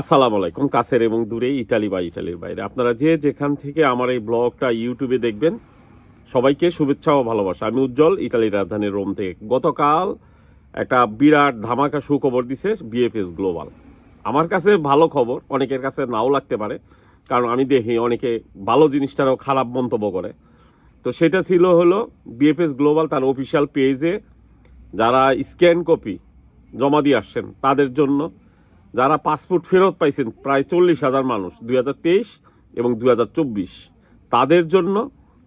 আসসালামু আলাইকুম, কাছের এবং দূরে ইটালি বা ইটালির বাইরে। আপনারা যে যেখান থেকে আমার এই ব্লগটা ইউটিউবে দেখবেন, সবাইকে শুভেচ্ছা ও ভালোবাসা। আমি উজ্জ্বল, ইটালির রাজধানী রোম থেকে। গতকাল একটা বিরাট ধামাকা সুখবর দিছে বিএফএস গ্লোবাল আমার কাছে ভালো খবর, অনেকের কাছে নাও লাগতে পারে, কারণ আমি দেখি অনেকে ভালো জিনিসটারও খারাপ মন্তব্য করে। তো সেটা ছিল হলো বিএফএস গ্লোবাল তার অফিসিয়াল পেজে যারা স্ক্যান কপি জমা দিয়ে আসছেন, তাদের জন্য যারা পাসপোর্ট ফেরত পাইছেন প্রায় চল্লিশ হাজার মানুষ দু হাজার তেইশ এবং দু হাজার চব্বিশ। তাদের জন্য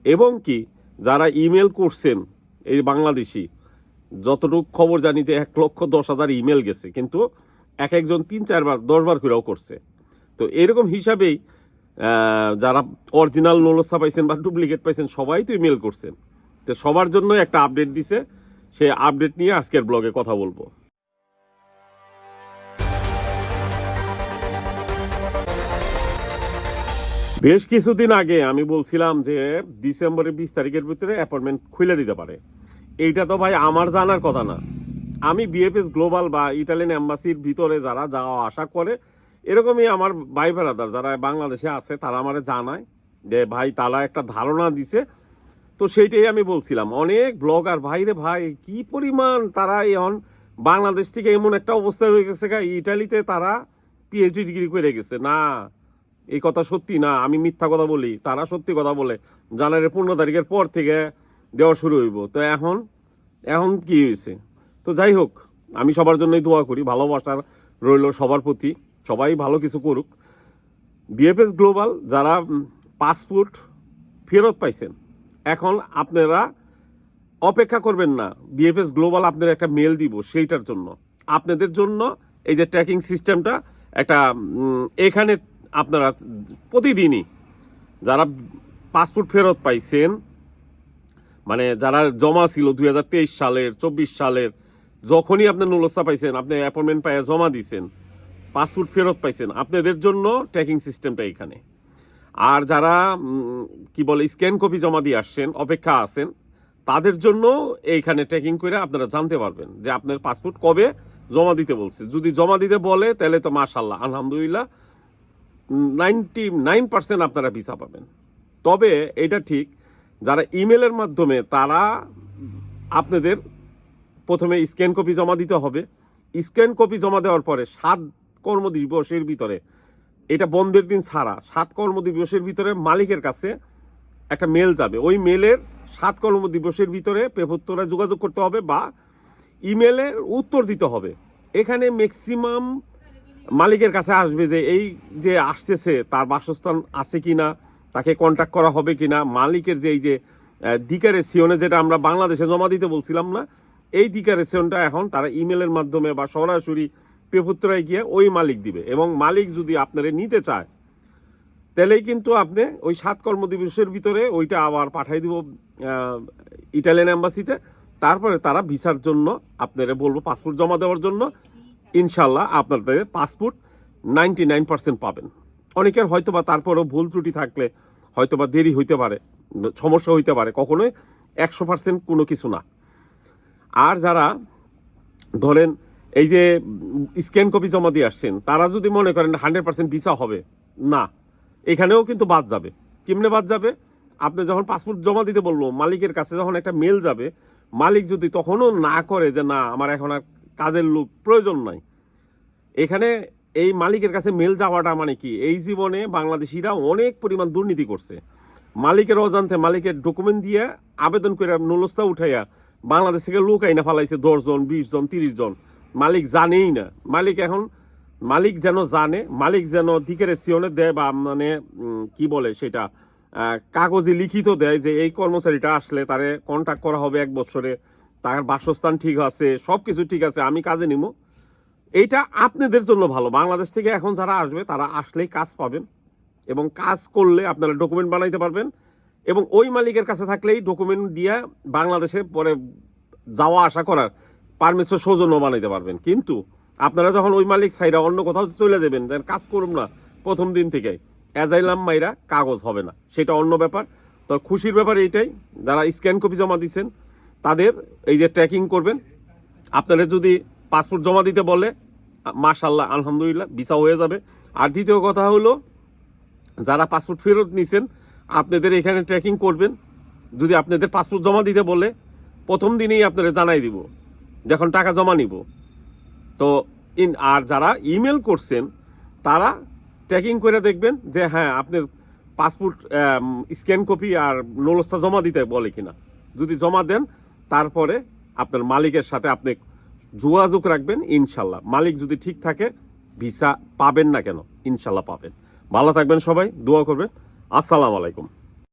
এবং কি যারা ইমেল করছেন এই বাংলাদেশি, যতটুকু খবর জানি যে এক লক্ষ দশ হাজার ইমেল গেছে, কিন্তু এক একজন তিন চারবার, দশবার করেও করছে। তো এরকম হিসাবেই যারা অরিজিনাল নোলসা পাইছেন বা ডুপ্লিকেট পাইছেন, সবাই তো ইমেল করছেন। তো সবার জন্য একটা আপডেট দিছে। সেই আপডেট নিয়ে আজকের ব্লগে কথা বলব। বেশ কিছুদিন আগে আমি বলছিলাম যে ডিসেম্বরের বিশ তারিখের ভিতরে অ্যাপয়েন্টমেন্ট খুলে দিতে পারে। এইটা তো ভাই আমার জানার কথা না। আমি বিএফএস গ্লোবাল বা ইটালিয়ান এম্বাসির ভিতরে যারা যাওয়া আশা করে, এরকমই আমার ভাই বেড়াদার যারা বাংলাদেশে আছে, তারা আমারে জানায় যে ভাই তারা একটা ধারণা দিছে। তো সেইটাই আমি বলছিলাম। অনেক ব্লগার ভাইরে ভাই, কি পরিমাণ তারা এখন বাংলাদেশ থেকে এমন একটা অবস্থা হয়ে গেছে ইটালিতে তারা পিএইচডি ডিগ্রি করে গেছে। না এই কথা সত্যি না, আমি মিথ্যা কথা বলি, তারা সত্যি কথা বলে। জানুয়ারি পনেরো তারিখের পর থেকে দেওয়া শুরু হইব। তো এখন এখন কি হয়েছে তো যাই হোক, আমি সবার জন্যই দোয়া করি ভালোবাসার রইল সবার প্রতি, সবাই ভালো কিছু করুক। বিএফএস গ্লোবাল যারা পাসপোর্ট ফেরত পাইছেন, এখন আপনারা অপেক্ষা করবেন না, বিএফএস গ্লোবাল আপনাদের একটা মেল দিব সেইটার জন্য। আপনাদের জন্য এই যে ট্র্যাকিং সিস্টেমটা একটা এখানে আপনারা প্রতিদিনই যারা পাসপোর্ট ফেরত পাইছেন মানে যারা জমা ছিল দুই হাজার তেইশ সালের, চব্বিশ সালের, যখনই আপনি নুলসা পাইছেন, আপনি অ্যাপয়েন্টমেন্ট পাইয়া জমা দিয়েছেন পাসপোর্ট ফেরত পাইছেন, আপনাদের জন্য ট্র্যাকিং সিস্টেমটা এখানে। আর যারা কি বলে স্ক্যান কপি জমা দিয়ে আসছেন, অপেক্ষা আছেন, তাদের জন্য এইখানে ট্র্যাকিং করে আপনারা জানতে পারবেন যে আপনার পাসপোর্ট কবে জমা দিতে বলছে। যদি জমা দিতে বলে, তাহলে তো মাশাল্লাহ আলহামদুলিল্লাহ নাইনটি নাইন পার্সেন্ট আপনারা ভিসা পাবেন। তবে এটা ঠিক, যারা ইমেলের মাধ্যমে তারা আপনাদের প্রথমে স্ক্যান কপি জমা দিতে হবে। স্ক্যান কপি জমা দেওয়ার পরে সাত কর্মদিবসের ভিতরে, এটা বন্ধের দিন ছাড়া, সাত কর্মদিবসের ভিতরে মালিকের কাছে একটা মেল যাবে। ওই মেলের সাত কর্মদিবসের ভিতরে পেপত্তরা যোগাযোগ করতে হবে বা ইমেলের উত্তর দিতে হবে। এখানে ম্যাক্সিমাম মালিকের কাছে আসবে যে এই যে আসতেছে, তার বাসস্থান আছে কিনা, তাকে কন্ট্যাক্ট করা হবে কিনা, মালিকের যে এই যে দিকারে সিওনে যেটা আমরা বাংলাদেশে জমা দিতে বলছিলাম না, এই ডিকারেসিয়নটা এখন তারা ইমেলের মাধ্যমে বা সরাসরি পেপুত্রায় গিয়ে ওই মালিক দিবে। এবং মালিক যদি আপনারা নিতে চায়, তাহলেই কিন্তু আপনি ওই সাত কর্ম কর্মদিবসের ভিতরে ওইটা আবার পাঠাই দিব ইটালিয়ান এম্বাসিতে তারপরে তারা ভিসার জন্য আপনারা বলব পাসপোর্ট জমা দেওয়ার জন্য। ইনশাল্লাহ আপনাদের পাসপোর্ট নাইনটি নাইন পার্সেন্ট পাবেন। অনেকের হয়তো বা তারপরেও ভুল ত্রুটি থাকলে হয়তো বা দেরি হইতে পারে, সমস্যা হইতে পারে, কখনোই একশো পার্সেন্ট কোনো কিছু না। আর যারা ধরেন এই যে স্ক্যান কপি জমা দিয়ে আসছেন, তারা যদি মনে করেন হান্ড্রেড পার্সেন্ট ভিসা হবে, না, এখানেও কিন্তু বাদ যাবে। কেমনে বাদ যাবে? আপনি যখন পাসপোর্ট জমা দিতে বলব মালিকের কাছে যখন একটা মেল যাবে, মালিক যদি তখনও না করে যে, না, আমার এখন আর কাজের লোক প্রয়োজন নাই। এখানে এই মালিকের কাছে মেল যাওয়াটা মানে কি? এই জীবনে বাংলাদেশিরা অনেক পরিমাণ দুর্নীতি করছে। মালিকের অজান্তে মালিকের ডকুমেন্ট দিয়ে আবেদন করে নুলস্তা উঠাইয়া বাংলাদেশ থেকে লোক আইনা ফালাইছে দশজন বিশ জন তিরিশ জন মালিক জানেই না। মালিক এখন, মালিক যেন জানে, মালিক যেন দিকের সিওনে দেয় বা মানে কি বলে সেটা কাগজে লিখিত দেয় যে এই কর্মচারীটা আসলে তারে কন্ট্যাক্ট করা হবে এক বছরে। তার বাসস্থান ঠিক আছে সব কিছু ঠিক আছে, আমি কাজে নিব এইটা আপনাদের জন্য ভালো। বাংলাদেশ থেকে এখন যারা আসবে, তারা আসলেই কাজ পাবেন এবং কাজ করলে আপনারা ডকুমেন্ট বানাইতে পারবেন এবং ওই মালিকের কাছে থাকলেই ডকুমেন্ট দিয়ে বাংলাদেশে পরে যাওয়া আসা করার পারমিশন সৌজন্য বানাইতে পারবেন। কিন্তু আপনারা যখন ওই মালিক সাইরা অন্য কোথাও চলে যাবেন কাজ করুন না প্রথম দিন থেকে অ্যাজাইলাম মাইরা কাগজ হবে না। সেটা অন্য ব্যাপার। তো খুশির ব্যাপার এইটাই, যারা স্ক্যান কপি জমা দিচ্ছেন তাদের এই যে ট্র্যাকিং করবেন আপনারা যদি পাসপোর্ট জমা দিতে বলে মাশাল্লাহ আলহামদুলিল্লাহ ভিসা হয়ে যাবে। আর দ্বিতীয় কথা হলো, যারা পাসপোর্ট ফেরত নিছেন, আপনাদের এখানে ট্র্যাকিং করবেন। যদি আপনাদের পাসপোর্ট জমা দিতে বলে, প্রথম দিনেই আপনারা জানাই দিব, যখন টাকা জমা নিব। তো ইন আর যারা ইমেল করছেন, তারা ট্র্যাকিং করে দেখবেন যে হ্যাঁ আপনার পাসপোর্ট স্ক্যান কপি আর নোলসটা জমা দিতে বলে কিনা। যদি জমা দেন তারপরে আপনার মালিকের সাথে আপনি যোগাযোগ রাখবেন, ইনশাল্লাহ। মালিক যদি ঠিক থাকে, ভিসা পাবেন না কেন? ইনশাল্লাহ পাবেন। ভালো থাকবেন সবাই, দোয়া করবেন। আসসালামু আলাইকুম।